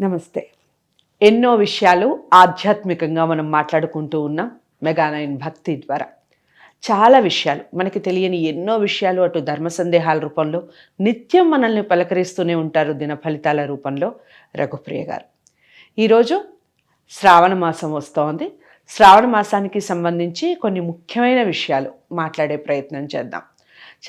నమస్తే. ఎన్నో విషయాలు ఆధ్యాత్మికంగా మనం మాట్లాడుకుంటూ ఉన్నాం మెగానైన్ భక్తి ద్వారా. చాలా విషయాలు మనకి తెలియని ఎన్నో విషయాలు అటు ధర్మ సందేహాల రూపంలో నిత్యం మనల్ని పలకరిస్తూనే ఉంటారు దిన ఫలితాల రూపంలో రఘుప్రియ గారు. ఈరోజు శ్రావణ మాసం వస్తోంది. శ్రావణ మాసానికి సంబంధించి కొన్ని ముఖ్యమైన విషయాలు మాట్లాడే ప్రయత్నం చేద్దాం.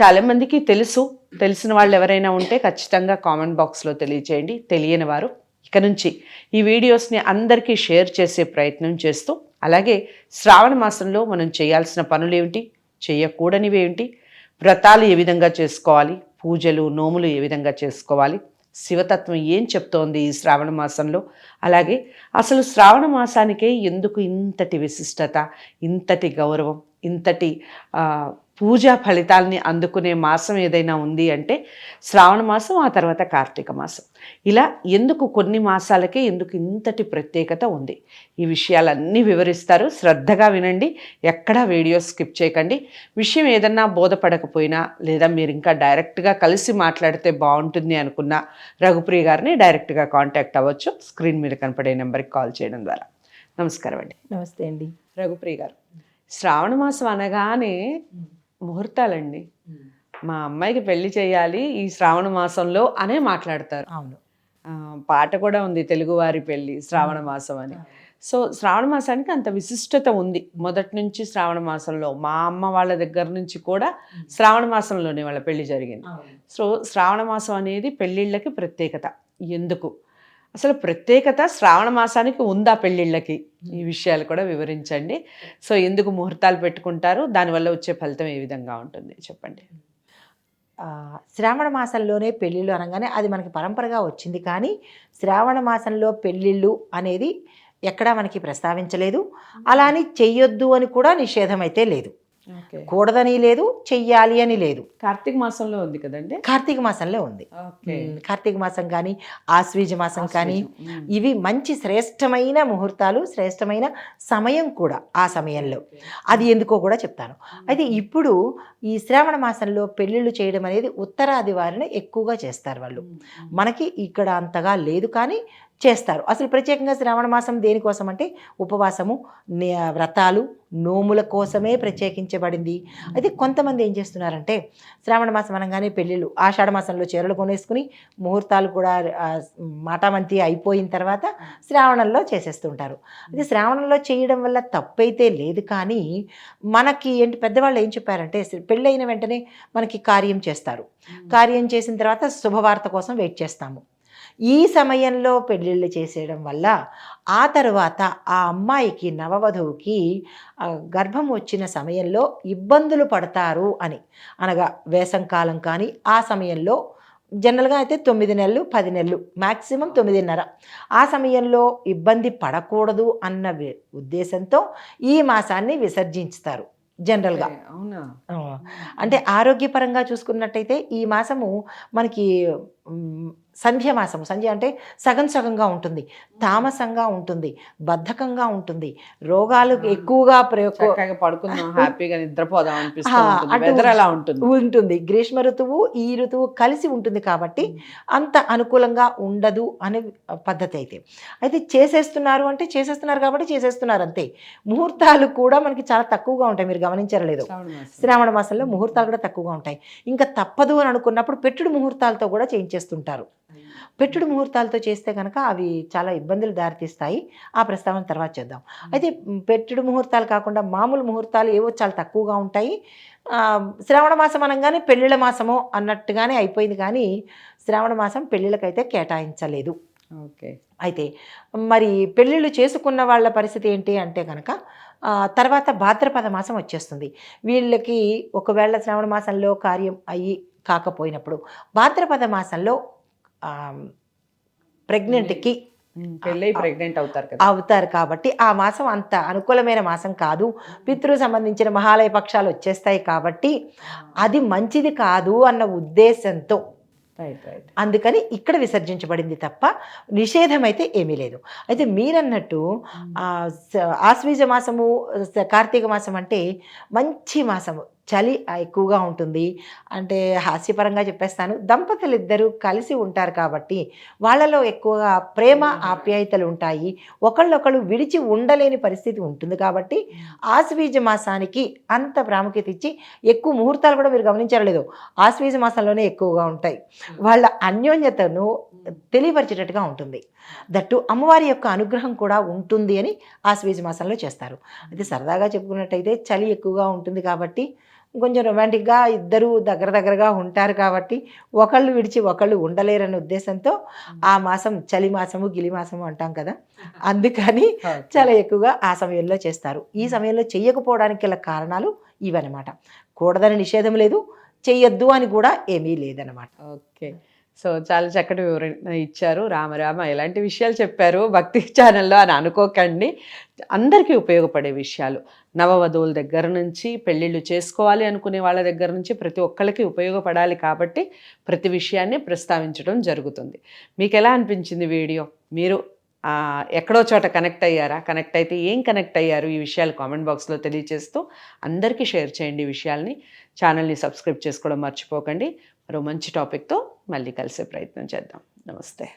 చాలామందికి తెలుసు తెలిసిన వాళ్ళు ఎవరైనా ఉంటే ఖచ్చితంగా కామెంట్ బాక్స్లో తెలియచేయండి. తెలియని వారు ఇక నుంచి ఈ వీడియోస్ని అందరికీ షేర్ చేసే ప్రయత్నం చేస్తూ అలాగే శ్రావణ మాసంలో మనం చేయాల్సిన పనులు ఏమిటి చేయకూడనివి ఏంటి వ్రతాలు ఏ విధంగా చేసుకోవాలి పూజలు నోములు ఏ విధంగా చేసుకోవాలి శివతత్వం ఏం చెప్తోంది ఈ శ్రావణ మాసంలో అలాగే అసలు శ్రావణ మాసానికే ఎందుకు ఇంతటి విశిష్టత ఇంతటి గౌరవం ఇంతటి పూజా ఫలితాలని అందుకునే మాసం ఏదైనా ఉంది అంటే శ్రావణ మాసం ఆ తర్వాత కార్తీక మాసం. ఇలా ఎందుకు కొన్ని మాసాలకే ఎందుకు ఇంతటి ప్రత్యేకత ఉంది? ఈ విషయాలన్నీ వివరిస్తారు. శ్రద్ధగా వినండి. ఎక్కడా వీడియో స్కిప్ చేయకండి. విషయం ఏదన్నా బోధపడకపోయినా లేదా మీరు ఇంకా డైరెక్ట్గా కలిసి మాట్లాడితే బాగుంటుంది అనుకున్న రఘుప్రియ గారిని డైరెక్ట్గా కాంటాక్ట్ అవ్వచ్చు. స్క్రీన్ మీద కనపడే నెంబర్కి కాల్ చేయడం ద్వారా. నమస్కారం అండి నమస్తే అండి. రఘుప్రియ గారు శ్రావణ మాసం అనగానే ముహూర్తాలండి. మా అమ్మాయికి పెళ్ళి చేయాలి ఈ శ్రావణ మాసంలో అనే మాట్లాడతారు. అవును. పాట కూడా ఉంది తెలుగువారి పెళ్ళి శ్రావణ మాసం అని. సో శ్రావణ మాసానికి అంత విశిష్టత ఉంది. మొదటి నుంచి శ్రావణ మాసంలో మా అమ్మ వాళ్ళ దగ్గర నుంచి కూడా శ్రావణ మాసంలోనే వాళ్ళ పెళ్ళి జరిగింది. సో శ్రావణ మాసం అనేది పెళ్ళిళ్ళకి ప్రత్యేకత. ఎందుకు? అసలు ప్రత్యేకత శ్రావణ మాసానికి ఉందా పెళ్ళిళ్ళకి? ఈ విషయాలు కూడా వివరించండి. సో ఎందుకు ముహూర్తాలు పెట్టుకుంటారు? దానివల్ల వచ్చే ఫలితం ఏ విధంగా ఉంటుంది? చెప్పండి. శ్రావణ మాసంలోనే పెళ్ళిళ్ళు అనగానే అది మనకి పరంపరగా వచ్చింది. కానీ శ్రావణ మాసంలో పెళ్ళిళ్ళు అనేది ఎక్కడా మనకి ప్రస్తావించలేదు. అలా అని చెయ్యొద్దు అని కూడా నిషేధం అయితే లేదు. కూడదని లేదు చెయ్యాలి అని లేదు. కార్తీక మాసంలో ఉంది కదండి? కార్తీక మాసంలో ఉంది. కార్తీక మాసం కానీ ఆశ్వీజ మాసం కానీ. ఇవి మంచి శ్రేష్టమైన ముహూర్తాలు శ్రేష్టమైన సమయం కూడా ఆ సమయంలో. అది ఎందుకో కూడా చెప్తాను. అయితే ఇప్పుడు ఈ శ్రావణ మాసంలో పెళ్ళిళ్ళు చేయడం అనేది ఉత్తరాది వారిని ఎక్కువగా చేస్తారు వాళ్ళు. మనకి ఇక్కడ అంతగా లేదు కానీ చేస్తారు. అసలు ప్రత్యేకంగా శ్రావణ మాసం దేనికోసం అంటే ఉపవాసము వ్రతాలు నోముల కోసమే ప్రత్యేకించబడింది. అయితే కొంతమంది ఏం చేస్తున్నారంటే శ్రావణ మాసం అనగానే పెళ్ళిళ్ళు ఆషాఢ మాసంలో చీరలు కొనేసుకుని ముహూర్తాలు కూడా మాటామంతి అయిపోయిన తర్వాత శ్రావణంలో చేసేస్తుంటారు. అది శ్రావణంలో చేయడం వల్ల తప్పైతే లేదు కానీ మనకి ఏంటి పెద్దవాళ్ళు ఏం చెప్పారంటే పెళ్ళైన వెంటనే మనకి కార్యం చేస్తారు. కార్యం చేసిన తర్వాత శుభవార్త కోసం వెయిట్ చేస్తాము. ఈ సమయంలో పెళ్ళిళ్ళు చేసేయడం వల్ల ఆ తర్వాత ఆ అమ్మాయికి నవవధువుకి గర్భం వచ్చిన సమయంలో ఇబ్బందులు పడతారు అని. అనగా వేసంకాలం కానీ ఆ సమయంలో జనరల్గా అయితే తొమ్మిది నెలలు పది నెలలు మ్యాక్సిమం తొమ్మిదిన్నర. ఆ సమయంలో ఇబ్బంది పడకూడదు అన్న ఉద్దేశంతో ఈ మాసాన్ని విసర్జించుతారు జనరల్గా. అవునా? అంటే ఆరోగ్యపరంగా చూసుకున్నట్టయితే ఈ మాసము మనకి మ్, సంధ్య అంటే సగం సగంగా ఉంటుంది. తామసంగా ఉంటుంది. బద్ధకంగా ఉంటుంది. రోగాలు ఎక్కువగా పడుకుందాం హ్యాపీగా నిద్రపోదాం ఉంటుంది. అలా ఉంటుంది? ఉంటుంది. గ్రీష్మ ఋతువు ఈ ఋతువు కలిసి ఉంటుంది కాబట్టి అంత అనుకూలంగా ఉండదు అనే పద్ధతి అయితే. అయితే చేసేస్తున్నారు అంటే చేసేస్తున్నారు కాబట్టి చేసేస్తున్నారు అంతే. ముహూర్తాలు కూడా మనకి చాలా తక్కువగా ఉంటాయి. మీరు గమనించారో లేదో శ్రావణ మాసం. శ్రావణ మాసంలో ముహూర్తాలు కూడా తక్కువగా ఉంటాయి. ఇంకా తప్పదు అని అనుకున్నప్పుడు పెట్టుడు ముహూర్తాలతో కూడా చేయించేస్తుంటారు పెట్టుడు ముహూర్తాలతో చేస్తే కనుక అవి చాలా ఇబ్బందులు దారితీస్తాయి. ఆ ప్రస్తావన తర్వాత చేద్దాం. అయితే పెట్టుడు ముహూర్తాలు కాకుండా మామూలు ముహూర్తాలు ఏవో చాలా తక్కువగా ఉంటాయి. శ్రావణ మాసం అనగానే పెళ్ళిళ్ళ మాసమో అన్నట్టుగానే అయిపోయింది కానీ శ్రావణ మాసం పెళ్ళిళ్ళకైతే కేటాయించలేదు. ఓకే. అయితే మరి పెళ్ళిళ్ళు చేసుకున్న వాళ్ళ పరిస్థితి ఏంటి అంటే కనుక తర్వాత భాద్రపద మాసం వచ్చేస్తుంది. వీళ్ళకి ఒకవేళ శ్రావణ మాసంలో కార్యం అయ్యి కాకపోయినప్పుడు. భాద్రపద మాసంలో ప్రెగ్నెంట్కి పెళ్ళై ప్రెగ్నెంట్ అవుతారు కదా. అవుతారు కాబట్టి ఆ మాసం అంత అనుకూలమైన మాసం కాదు. పితృ సంబంధించిన మహాలయ పక్షాలు వచ్చేస్తాయి కాబట్టి అది మంచిది కాదు అన్న ఉద్దేశంతో. Right right. అందుకని ఇక్కడ విసర్జించబడింది తప్ప నిషేధం అయితే ఏమీ లేదు. అయితే మీరన్నట్టు ఆశ్వీజ మాసము కార్తీక మాసం అంటే మంచి మాసము. చలి ఎక్కువగా ఉంటుంది. అంటే హాస్యపరంగా చెప్పేస్తాను. దంపతులు ఇద్దరు కలిసి ఉంటారు కాబట్టి వాళ్ళలో ఎక్కువగా ప్రేమ ఆప్యాయతలు ఉంటాయి. ఒకళ్ళొకళ్ళు విడిచి ఉండలేని పరిస్థితి ఉంటుంది కాబట్టి ఆశ్వీజ మాసానికి అంత ప్రాముఖ్యత ఇచ్చి ఎక్కువ ముహూర్తాలు కూడా మీరు గమనించారో లేదో. ఆశ్వీజ మాసంలోనే ఎక్కువగా ఉంటాయి. వాళ్ళ అన్యోన్యతను తెలియపరిచేటట్టుగా ఉంటుంది. దట్టు అమ్మవారి యొక్క అనుగ్రహం కూడా ఉంటుంది అని ఆశ్వీజ మాసంలో చేస్తారు. అయితే సరదాగా చెప్పుకున్నట్టయితే చలి ఎక్కువగా ఉంటుంది కాబట్టి కొంచెం రొమాంటిక్గా ఇద్దరు దగ్గర దగ్గరగా ఉంటారు కాబట్టి ఒకళ్ళు విడిచి ఒకళ్ళు ఉండలేరనే ఉద్దేశంతో ఆ మాసం చలి మాసము గిలి మాసము అంటాం కదా. అందుకని చాలా ఎక్కువగా ఆ సమయంలో చేస్తారు. ఈ సమయంలో చెయ్యకపోవడానికి గల కారణాలు ఇవన్నమాట. కూడదని నిషేధం లేదు చెయ్యొద్దు అని కూడా ఏమీ లేదనమాట ఓకే. సో చాలా చక్కటి వివరణ ఇచ్చారు. రామరామ ఇలాంటి విషయాలు చెప్పారు భక్తి ఛానల్లో అని అనుకోకండి. అందరికీ ఉపయోగపడే విషయాలు. నవవధువుల దగ్గర నుంచి పెళ్ళిళ్ళు చేసుకోవాలి అనుకునే వాళ్ళ దగ్గర నుంచి ప్రతి ఒక్కరికి ఉపయోగపడాలి కాబట్టి ప్రతి విషయాన్ని ప్రస్తావించడం జరుగుతుంది. మీకు ఎలా అనిపించింది వీడియో? మీరు ఎక్కడో చోట కనెక్ట్ అయ్యారా? కనెక్ట్ అయితే ఏం కనెక్ట్ అయ్యారు? ఈ విషయాలు కామెంట్ బాక్స్లో తెలియజేస్తూ అందరికీ షేర్ చేయండి ఈ విషయాల్ని. ఛానల్ని సబ్స్క్రైబ్ చేసుకోవడం మర్చిపోకండి. మరో మంచి టాపిక్తో మళ్ళీ కలిసే ప్రయత్నం చేద్దాం. నమస్తే.